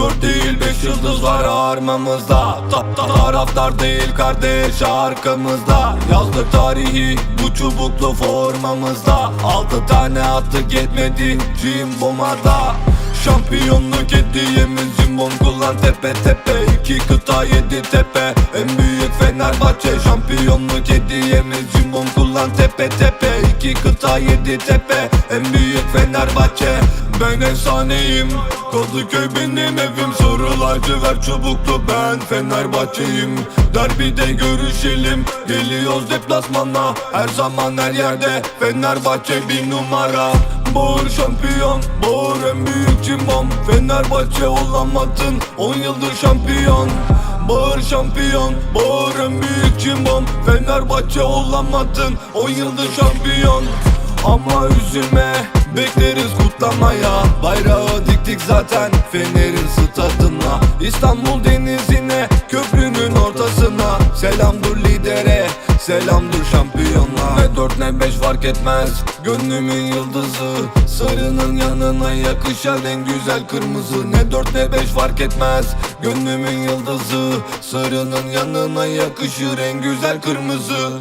Dört değil beş yıldız var armamızda. Tap tap taraftar değil kardeş arkamızda. Yazdık tarihi bu çubuklu formamızda. Altı tane attık yetmedi Cimboma'da Şampiyonluk hediyemiz cimbom kullan tepe tepe. İki kıta yedi tepe. En büyük Fenerbahçe Şampiyonluk hediyemiz cimbom kullan tepe tepe. İki kıta yedi tepe. En büyük Fenerbahçe Ben efsaneyim. Kadıköy benim evim. Sarı lacivert çubuklu. Ben Fenerbahçeyim. Derbide görüşelim. Geliyoruz deplasmana. Her zaman her yerde. Fenerbahçe bir numara. Bağır şampiyon. Bağır en büyük cimbom. Fenerbahçe olamadın. 10 yıldır şampiyon. Bağır şampiyon. Bağır en büyük cimbom. Fenerbahçe olamadın. 10 yıldır şampiyon. Ama üzülme Bekleriz kutlamaya. Bayrağı diktik zaten Fener'in stadına. İstanbul denizine Köprünün ortasına. Selamdır lidere Selamdır şampiyona. Ne dört ne beş fark etmez. Gönlümün yıldızı Sarının yanına yakışan en güzel kırmızı. Ne dört ne beş fark etmez. Gönlümün yıldızı Sarının yanına yakışır en güzel kırmızı